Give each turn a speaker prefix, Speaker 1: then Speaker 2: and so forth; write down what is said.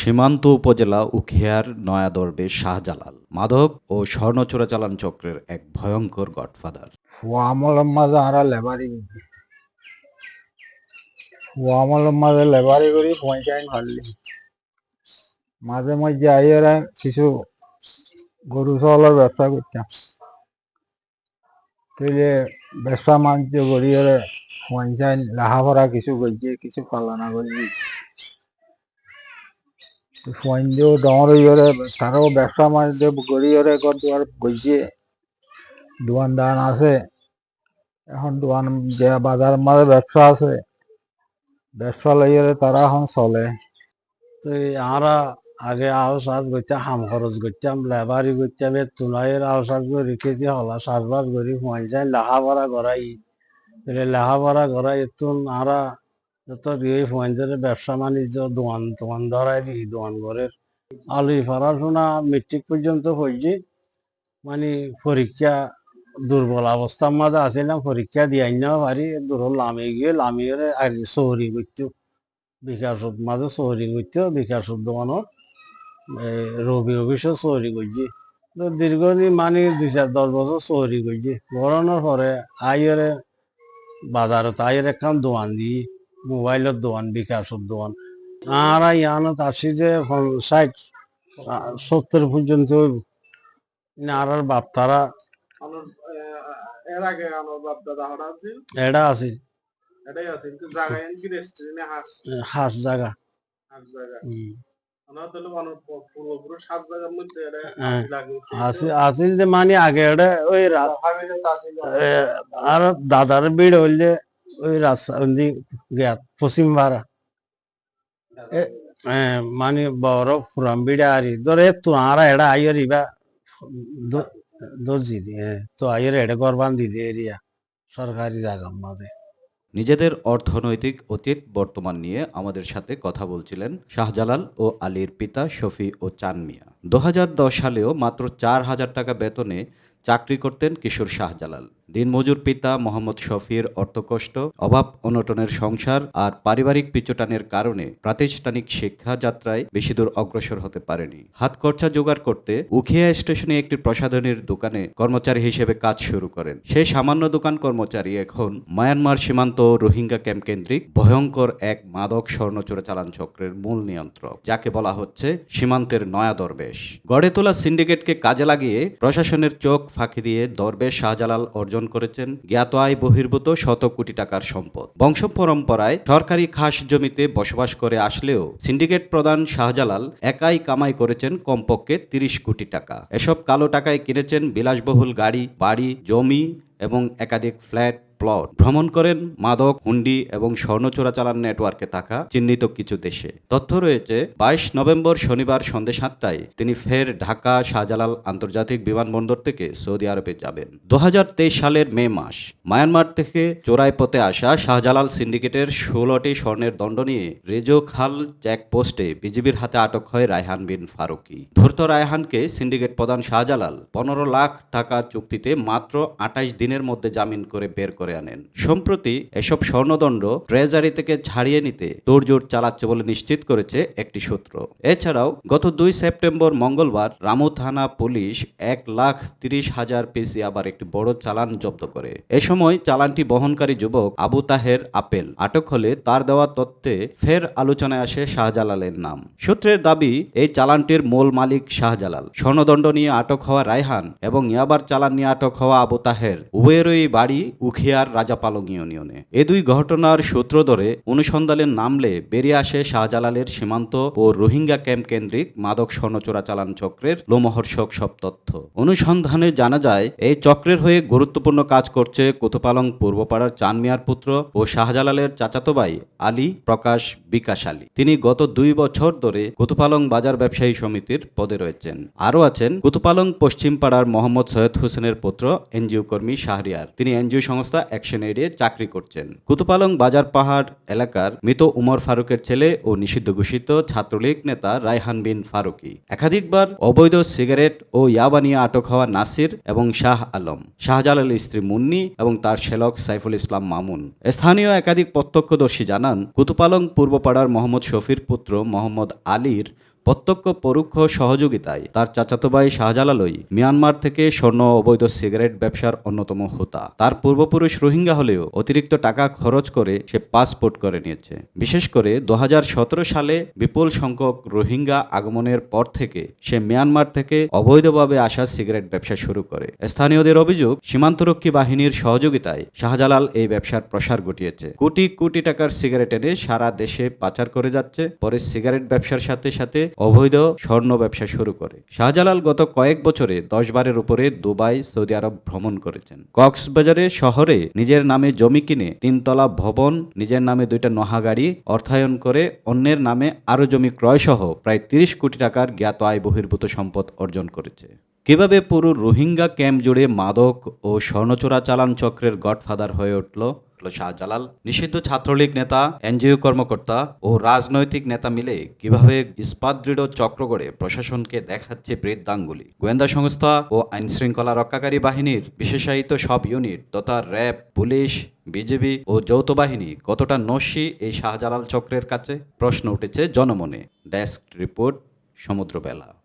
Speaker 1: সীমান্ত উপজেলা উখিয়ার নয়া দরবেশ শাহজালাল। মাদক ও স্বর্ণ চোরাচালান চক্রের এক ভয়ঙ্কর গডফাদার।
Speaker 2: আমরা লেবারি। লেবারি করি মাঝে মধ্যে আইয়ারা কিছু গরু ছাগলের ব্যবসা করতাম। তৈলে ব্যবসা বাণিজ্য করি ওরে পয়সাই লেখাপড়া কিছু করছে কিছু পালনা করছি দিয়েও ডর হয়ে তারও ব্যবসা বাণিজ্য করি ওরে ঘর দুয়ার দোকান দান আছে। এখন দোকান যে বাজার মাঝে ব্যবসা আছে। ব্যবসা লইয়ে তারা এখন চলে।
Speaker 3: তো আমরা আগে আও সাজ করতাম হাম খরচ করতাম লেবারি করতাম এ তুলাইয়ের আও সাজ করে রেখে দিয়ে হলা। সাজবাজ করি পয়সায় লেখাপড়া করাই তাহলে লেখাপড়া করাই এতুন আমরা ব্যবসা বাণিজ্য দোয়ান দোয়ান ধরাই দিই দোয়ান ঘরের আলু পড়াশোনা মেট্রিক পর্যন্ত পড়ছি মানে পরীক্ষা দুর্বল অবস্থার মাঝে আসিলাম পরীক্ষা দিয়াই না পারি। দূর লামে গিয়ে লামিয়ে আর চৌরি করতো বিকাশত মাঝে চৌরি করতো বিকাশত দোকানত এই রবি অফিসও চৌরি করছি। দীর্ঘদিন মানে দুই চার দশ বছর চৌরি করছি। গরমের পরে আইয়েরে বাজারত আইয়ের একখান দোকান দি মোবাইলের দোকান বিকাশত দোকান। আর ইয়ানত আসি যে এখন ষাট সত্তর পর্যন্ত আর
Speaker 4: আর বাপ তারা
Speaker 3: এটা আছে
Speaker 4: হাঁস।
Speaker 3: হাঁস জায়গা। আছিল যে মানে আগে ওই আর দাদার বিড় হইলে ওই রাস্তা গিয়া, পশ্চিম ভাড়া মানে বড় ফুরাম বিড়ে আরি ধরে তো আরা এড়া আইয়ার ইবা দর্জি দিয়ে তো আইয়ার এড়ে গরবান দিদি এরিয়া, সরকারি জায়গার মাঝে
Speaker 1: নিজেদের অর্থনৈতিক অতীত বর্তমান নিয়ে আমাদের সাথে কথা বলছিলেন শাহজালাল ও আলীর পিতা শফি ও চান মিয়া দু হাজার দশ সালেও মাত্র চার হাজার টাকা বেতনে চাকরি করতেন কিশোর শাহজালাল। দিনমজুর পিতা মোহাম্মদ শফির অর্থকষ্ট, অভাব অনটনের সংসার আর পারিবারিক পিছুটানের কারণে প্রাতিষ্ঠানিক শিক্ষা যাত্রায় বেশি দূর অগ্রসর হতে পারেনি। হাত খরচা জোগাড় করতে উখিয়া স্টেশনে একটি প্রসাধনীর দোকানে কর্মচারী হিসেবে কাজ শুরু করেন। সেই সামান্য দোকান কর্মচারী এখন মায়ানমার সীমান্ত রোহিঙ্গা ক্যাম্প কেন্দ্রিক ভয়ঙ্কর এক মাদক স্বর্ণ চোরাচালান চক্রের মূল নিয়ন্ত্রক, যাকে বলা হচ্ছে সীমান্তের নয়া দরবেশ। গড়ে তোলা সিন্ডিকেটকে কাজে লাগিয়ে প্রশাসনের চোখ ফাঁকি দিয়ে দরবে শাহজালাল অর্জন করেছেন জ্ঞাত আয় বহির্ভূত শত কোটি টাকার সম্পদ। বংশ পরম্পরায় সরকারি খাস জমিতে বসবাস করে আসলেও সিন্ডিকেট প্রধান শাহজালাল একাই কামাই করেছেন কমপক্ষে তিরিশ কোটি টাকা। এসব কালো টাকায় কিনেছেন বিলাসবহুল গাড়ি, বাড়ি, জমি এবং একাধিক ফ্ল্যাট। প্লট। ভ্রমণ করেন মাদক, হুন্ডি এবং স্বর্ণ চোরাচালান নেটওয়ার্কে থাকা চিহ্নিত কিছু দেশে। তথ্য রয়েছে, বাইশ নভেম্বর শনিবার সন্ধ্যে সাতটায় তিনি ফের ঢাকা শাহজালাল আন্তর্জাতিক বিমানবন্দর থেকে সৌদি আরবে যাবেন। দুহাজার তেইশ সালের মে মাস, মায়ানমার থেকে চোরাই পথে আসা শাহজালাল সিন্ডিকেটের ষোলোটি স্বর্ণের দণ্ড নিয়ে রেজো খাল চেকপোস্টে বিজিবির হাতে আটক হয় রায়হান বিন ফারুকি। ধূর্ত রায়হানকে সিন্ডিকেট প্রধান শাহজালাল পনেরো লাখ টাকা চুক্তিতে মাত্র আঠাইশ দিনের মধ্যে জামিন করে বের করে আনেন। সম্প্রতি এসব স্বর্ণদণ্ড ট্রেজারি থেকে ছাড়িয়ে নিতে তোড়জোড় চালাচ্ছে বলে নিশ্চিত করেছে একটি সূত্র। এছাড়াও গত দুই সেপ্টেম্বর মঙ্গলবার রামু থানা পুলিশ এক লাখ তিরিশ হাজার পিসি আবার একটি বড় চালান জব্দ করে। এ সময় চালানটি বহনকারী যুবক আবু তাহের আপেল আটক হলে তার দেওয়া তথ্যে ফের আলোচনায় আসে শাহজালালের নাম। সূত্রের দাবি, এই চালানটির মূল মালিক শাহজালাল। স্বর্ণদণ্ড নিয়ে আটক হওয়া রায়হান এবং ইয়াবার চালান নিয়ে আটক হওয়া আবু তাহের উভয়েরই বাড়ি উখিয়ার রাজাপালং ইউনিয়নে। এ দুই ঘটনার সূত্র ধরে অনুসন্ধানে নামলে বেরিয়ে আসে শাহজালালের সীমান্ত ও রোহিঙ্গা ক্যাম্প কেন্দ্রিক মাদক স্বর্ণ চোরাচালান চক্রের লোমহর্ষক সব তথ্য। অনুসন্ধানে জানা যায়, এই চক্রের হয়ে গুরুত্বপূর্ণ কাজ করছে কোতপালং পূর্বপাড়ার চানমিয়ার পুত্র ও শাহজালালের চাচাতো ভাই আলী প্রকাশ বিকাশ আলী। তিনি গত দুই বছর ধরে কুতুপালং বাজার ব্যবসায়ী সমিতির পদে রয়েছেন। আরও আছেন কুতুপালং পশ্চিম পাড়ার মোহাম্মদ সৈয়দ হোসেনের পুত্র, এনজিও কর্মী শাহরিয়ার। তিনি এনজিও সংস্থা অ্যাকশন এইডে চাকরি করছেন। কুতুপালং বাজার পাহাড় এলাকার মৃত উমর ফারুকের ছেলে ও নিষিদ্ধ ঘোষিত ছাত্রলীগ নেতা রায়হান বিন ফারুকি। একাধিকবার অবৈধ সিগারেট ও ইয়াবা নিয়ে আটক হওয়া নাসির এবং শাহ আলম শাহজালালের স্ত্রী মুন্নি এবং তার শ্যালক সাইফুল ইসলাম মামুন। স্থানীয় একাধিক প্রত্যক্ষদর্শী জানান, কুতুপালং পূর্বপাড়ার মোহাম্মদ শফির পুত্র মোহাম্মদ আলীর প্রত্যক্ষ পরোক্ষ সহযোগিতায় তার চাচাতো ভাই শাহজালালই মিয়ানমার থেকে স্বর্ণ অবৈধ সিগারেট ব্যবসার অন্যতম হোতা। তার পূর্বপুরুষ রোহিঙ্গা হলেও অতিরিক্ত টাকা খরচ করে সে পাসপোর্ট করে নিয়েছে। বিশেষ করে দু হাজার সতেরো সালে বিপুল সংখ্যক রোহিঙ্গা আগমনের পর থেকে সে মিয়ানমার থেকে অবৈধভাবে আসা সিগারেট ব্যবসা শুরু করে। স্থানীয়দের অভিযোগ, সীমান্তরক্ষী বাহিনীর সহযোগিতায় শাহজালাল এই ব্যবসার প্রসার ঘটিয়েছে। কোটি কোটি টাকার সিগারেট এনে সারা দেশে পাচার করে যাচ্ছে। পরে সিগারেট ব্যবসার সাথে সাথে অবৈধ স্বর্ণ ব্যবসা শুরু করে। শাহজালাল গত কয়েক বছরে দশ বারের উপরে দুবাই, সৌদি আরব ভ্রমণ করেছেন। কক্সবাজারে শহরে নিজের নামে জমি কিনে তিনতলা ভবন, নিজের নামে দুইটা নহা গাড়ি অর্থায়ন করে অন্যের নামে আরও জমি ক্রয় সহ প্রায় তিরিশ কোটি টাকার জ্ঞাত আয় বহির্ভূত সম্পদ অর্জন করেছে। কীভাবে পুরো রোহিঙ্গা ক্যাম্প জুড়ে মাদক ও স্বর্ণচোরা চালান চক্রের গডফাদার হয়ে উঠল শাহজালাল নিষিদ্ধ ছাত্রলীগ নেতা, এনজিও কর্মকর্তা ও রাজনৈতিক নেতা মিলে কীভাবে ইস্পাত দৃঢ় চক্র গড়ে প্রশাসনকে দেখাচ্ছে বৃদ্ধাঙ্গুলি। গোয়েন্দা সংস্থা ও আইন শৃঙ্খলা রক্ষাকারী বাহিনীর বিশেষায়িত সব ইউনিট তথা র্যাব, পুলিশ বিজেপি ও যৌথ বাহিনী কতটা নস্যি এই শাহজালাল চক্রের কাছে? প্রশ্ন উঠেছে জনমনে। Desk report সমুদ্রবেলা।